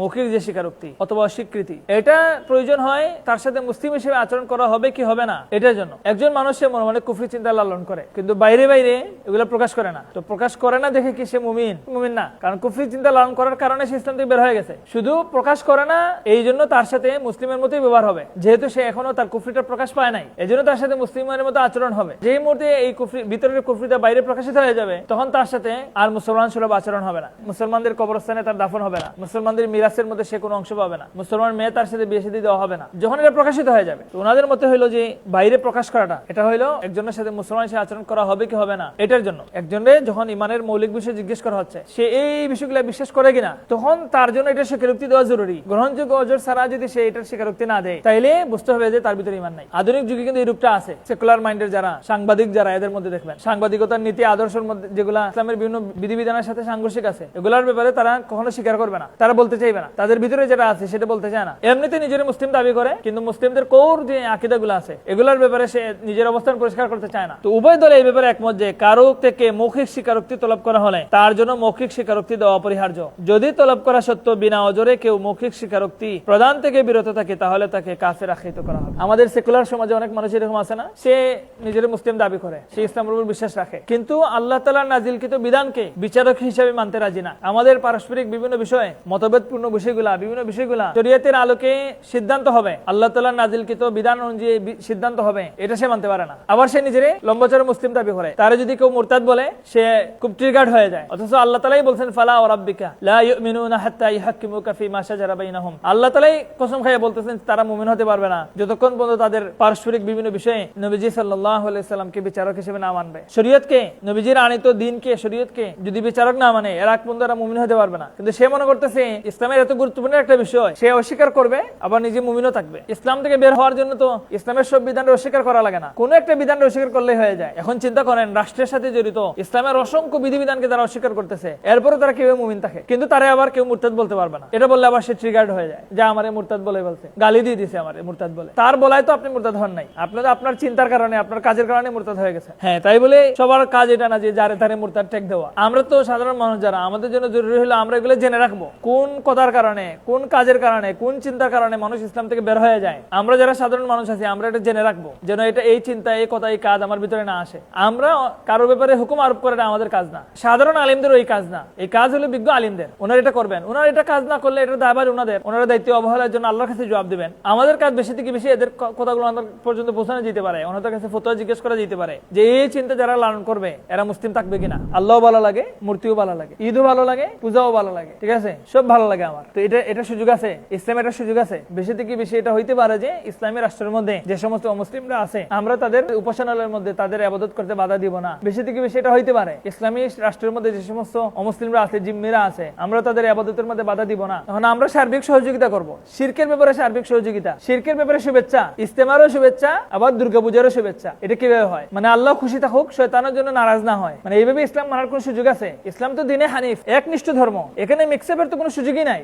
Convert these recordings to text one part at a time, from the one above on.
মৌখিক যে স্বীকারোক্তি অথবা অস্বীকৃতি, এটা প্রয়োজন হয় তার সাথে মুসলিম হিসেবে আচরণ করা হবে কি হবে না, এটার জন্য। একজন মানুষের মনে মনে কুফরি চিন্তা লালন করে, কিন্তু বাইরে বাইরে এগুলো প্রকাশ করে না। তো প্রকাশ করে না দেখে কি সে মুমিন? মুমিন না, কারণ কুফরি চিন্তা লালন করার কারণে সে ইসলাম থেকে বের হয়ে গেছে। শুধু প্রকাশ করে না, এই জন্য তার সাথে মুসলিমের মতোই ব্যবহার হবে। যেহেতু সে এখনও তার কুফরিটা প্রকাশ পায় নাই, এই জন্য তার সাথে মুসলিমের মতো আচরণ হবে। যেই মুহূর্তে এই কুফরি, ভিতরের কুফরিটা বাইরে প্রকাশিত হয়ে যাবে, তখন তার সাথে আর মুসলমান সুলভ আচরণ হবে না। মুসলমানদের কবরস্থানে তার দাফন হবে না। মুসলমানদের মিরাসের মধ্যে সে কোনো অংশ পাবে না। মুসলমান মেয়ে তার সাথে বিয়ে শাদী দেওয়া হবে না। যখন এটা প্রকাশিত হয়ে যাবে, তো ওনাদের মতে হইল যে বাইরে প্রকাশ করাটা, এটা হইল একজনের সাথে মুসলমান হিসেবে আচরণ করা হবে কি হবে না, এটার জন্য। একজনের যখন ইমানের মৌলিক বিষয় জিজ্ঞেস করা হচ্ছে, সে এই বিষয়গুলো বিশ্বাস করে কিনা, তখন তার জন্য এটা স্বীকারোক্তি দেওয়া জরুরি। গ্রহণযোগ্য অজর ছাড়া যদি সে এটার স্বীকারোক্তি না দেয়, তাইলে বুঝতে হবে যে তার ভিতরে ইমান নাই। আধুনিক যুগে কিন্তু এই রূপটা আছে। সেকুলার মাইন্ডের যারা, সাংবাদিক যারা, এদের মধ্যে দেখবেন। সাংবাদিকতার নীতি, আদর্শের মধ্যে যেগুলা ইসলামের বিভিন্ন বিধিবিধানের সাথে সাংঘর্ষিক আছে, এগুলোর ব্যাপারে তারা কখনো স্বীকার করবে না। তারা বলতে চাইবে না। তাদের ভিতরে যেটা আছে, সেটা বলতে চায় না। এমনিতে নিজের মুসলিম দাবি করে, কিন্তু মুসলিমদের কোর যে আকিদাগুলো আছে, এগুলোর ব্যাপারে সে নিজের অবস্থান পরিষ্কার করতে চায় না। তো উভয় দল এই ব্যাপারে একমত যে, কারও থেকে মৌখিক স্বীকারোক্তি তলব করা হলে তার জন্য মৌখিক স্বীকারোক্তি দেওয়া অপরিহার্য। যদি তলব করা সত্ত্বেও বিনা অজরে কেউ মৌখিক স্বীকারোক্তি প্রদান থেকে বিরত থাকে, তাহলে তাকে কাফের আখ্যায়িত করা হবে। আমাদের সেকুলার সমাজে অনেক মানুষ এরকম আছে না, সে নিজের মুসলিম দাবি করে, সে ইসলামের উপর বিশ্বাস রাখে। কিন্তু আল্লাহ তালার নাজিলকৃত বিধানকে বিচারক হিসেবে মানতে রাজি না। আমাদের পারস্পরিক বিভিন্ন বিষয়ে মতভেদপূর্ণ বিষয়গুলা, বিভিন্ন বিষয়গুলা শরীয়তের আলোকে সিদ্ধান্ত হবে। আল্লাহ তালার নাজিলকৃত বিধান অনুযায়ী সিদ্ধান্ত হবে, এটা সে মানতে পারে না। আবার সে নিজের লম্বচর মুসলিম দাবি করে। তারা যদি কেউ মুরতাদ বলে, সে খুব ট্রিগার্ড হয়ে যায়। অথচ আল্লাহ তালাই বলছেন, ফালা ও রাব্বিকা আল্লাহ তালাই কসম খাইয়া বলতেছেন, তারা মুমিন হতে পারবে না। যতক্ষণ পর্যন্ত তাদের পারস্পরিক বিভিন্ন বিষয়ে নবীজি সাল্লামকে বিচারক হিসেবে না মানবে। শরীয়তকে, নবীজির আনিত দিনকে, শরীয়তকে যদি বিচারক না মানে এর আগ পর্যন্ত মুমিন হতে পারবে না। কিন্তু সে মনে করতেছে ইসলামের এত গুরুত্বপূর্ণ একটা বিষয়, সে অস্বীকার করবে, আবার নিজে মুমিনও থাকবে। ইসলাম থেকে বের হওয়ার জন্য তো ইসলামের সব বিধানটা অস্বীকার করা লাগে না। কোনো একটা বিধানটা অস্বীকার করলেই হয়ে যায়। এখন চিন্তা করেন, রাষ্ট্রের সাথে জড়িত, ইসলামের অসংখ্য বিধিবিধানকে তারা অস্বীকার করতেছে এরপরে তারা কেউ মুমিন থাকে? কিন্তু তারা আবার কেউ মুরতাদ বলতে পারবে না। এটা বললে আবার সে ট্রিগার্ড হয়ে যায়, যা আমারে মুরতাদ বলে বলছে। গালি দিয়ে দিছে আমারে মুরতাদ বলে। তার বলায় তো আপনি মুরতাদ হন নাই। আপনার আপনার চিন্তার কারণে, আপনার কাজের কারণে মুরতাদ হয়ে গেছে হ্যাঁ তাই বলে সবার কাজ এটা না যে যারে তারে মুরতাদ টেক দেওয়া। আমরা তো সাধারণ মানুষ যারা, আমাদের জন্য জরুরি হলো আমরা এগুলো জেনে রাখব। কোন কথার কারণে, কোন কাজের কারণে, কোন চিন্তার কারণে মানুষ ইসলাম থেকে বের হয়ে যায়? আমরা যারা সাধারণ মানুষ আছি, আমরা এটা জেনে রাখব, যেন এটা এই চিন্তা, এই কথা, এই কাজ আমার ভিতরে না আসে। আমরা কারোর ব্যাপারে হুকুম আরোপ করে আমাদের কাজ না। সাধারণ আলিমদের ওই কাজ না। এই কাজ হলো বিজ্ঞ আলিমদের। ওনারা এটা করবেন। ওনারা এটা কাজ না করলে এটা দায়বার ওনাদের। ওনারা দায়িত্ব অবহেলার জন্য আল্লাহর কাছে জবাব দিবেন। আমাদের কাজ বেশি থেকে বেশি এদের কথাগুলো আমাদের পর্যন্ত পৌঁছানো যেতে পারে। ওনাদের কাছে ফতোয়া জিজ্ঞেস করা যেতে পারে। যে এই চিন্তা যারা লালন করবে, এরা মুসলিম থাকবে কিনা? আল্লাহ ভালো লাগে, মূর্তিও ভালো লাগে, ঈদও ভালো লাগে, পূজাও ভালো লাগে। ঠিক আছে? সব ভালো লাগে আমার তো এটা এটা সুযোগ আছে? ইসলামের একটা সুযোগ আছে? বেশি থেকে বেশি এটা হইতে পারে যে ইসলামী রাষ্ট্রের মধ্যে যে সমস্ত অমুসলিমরা আছে, আমরা তাদের উপাসনালয়ের মধ্যে তাদের আবাদত করতে বাধা দিব না। বেশি থেকে বেশি এটা হইতে পারে। ইসলামী রাষ্ট্রের মধ্যে যে সমস্ত অমুসলিমরা আছে, জিম্মিরা আছে, আমরা তাদের আবাদতের মধ্যে বাধা দিব না। এখন আমরা সার্বিক সহযোগিতা করব। শিরকের ব্যাপারে সার্বিক সহযোগিতা। শিরকের ব্যাপারে শুভেচ্ছা ইস্তেমারও শুভেচ্ছা, আবার দুর্গাপূজারও শুভেচ্ছা। এটা কীভাবে হয়? মানে আল্লাহ খুশি থাকুক, শয়তানের জন্য নারাজ না হয়। মানে এইভাবে ইসলাম মানার কোন সুযোগ আছে? ইসলাম তো দিনে হানিফ, একনিষ্ঠ ধর্ম। এখানে মিক্সআপের তো কোনো সুযোগই নাই।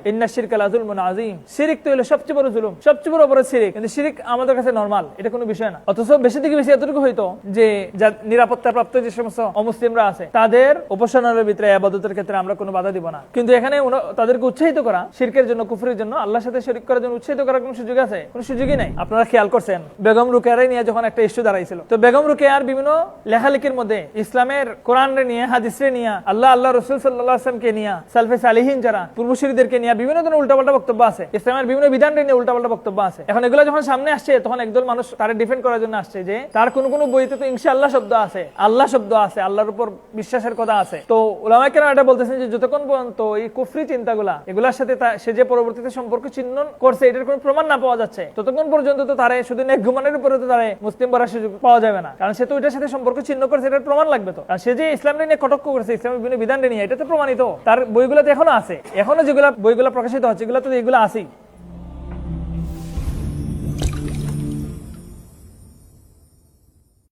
আমরা কোনো বাধা দিব না। কিন্তু এখানে তাদেরকে উৎসাহিত করা, শিরকের জন্য, কুফরির জন্য, আল্লাহর সাথে শরিক করার জন্য উৎসাহিত করার কোনো সুযোগ আছে? কোনো সুযোগই নাই। আপনারা খেয়াল করছেন, বেগম রুকেয়ারাই নিয়ে যখন একটা ইস্যু দাঁড়াইছিল। তো বেগম রুকেয়ার বিভিন্ন লেখালেখির মধ্যে ইসলামের কোরআন নিয়ে, হাদিসরে নিয়ে, আল্লাহ আল্লাহ রসুল সাল্লাহ আসলামকে নিয়ে, সালফে সালিহীন যারা পূর্বসূরীদেরকে নিয়ে বিভিন্ন ধরনের উল্টাপাল্টা বক্তব্য আছে। ইসলামের বিভিন্ন বিধান নিয়ে উল্টাপাল্টা বক্তব্য আছে। এখন এগুলো যখন সামনে আসছে, তখন একদল মানুষ তারা ডিফেন্ড করার জন্য আসছে যে, তার কোন কোন বইতে তো ইনশা আল্লাহ শব্দ আছে, আল্লাহ শব্দ আছে, আল্লাহর উপর বিশ্বাসের কথা আছে। তো ওলামা কেন এটা বলতেছেন যে, যতক্ষণ পর্যন্ত এই কুফরি চিন্তাগুলা, এগুলার সাথে সে যে পরবর্তীতে সম্পর্ক চিহ্ন করছে, এটার কোনো প্রমাণ না পাওয়া যাচ্ছে। ততক্ষণ পর্যন্ত তো তারা, শুধু নেক ঘুমানোর উপরে তো তারা মুসলিম পড়ার সুযোগ পাওয়া যাবে না। কারণ সে তো ওইটার সাথে সম্পর্ক চিহ্ন করছে, এটার প্রমাণ লাগবে তো। সে যে ইসলাম নিয়ে কটক্ষ করেছে, ইসলামের বিভিন্ন বিধান নিয়ে, এটা তো প্রমাণিত। তার বইগুলোতে এখনও আছে। এখনও যেগুলা বইগুলো প্রকাশিত হচ্ছে এগুলো তো এগুলো আছেই।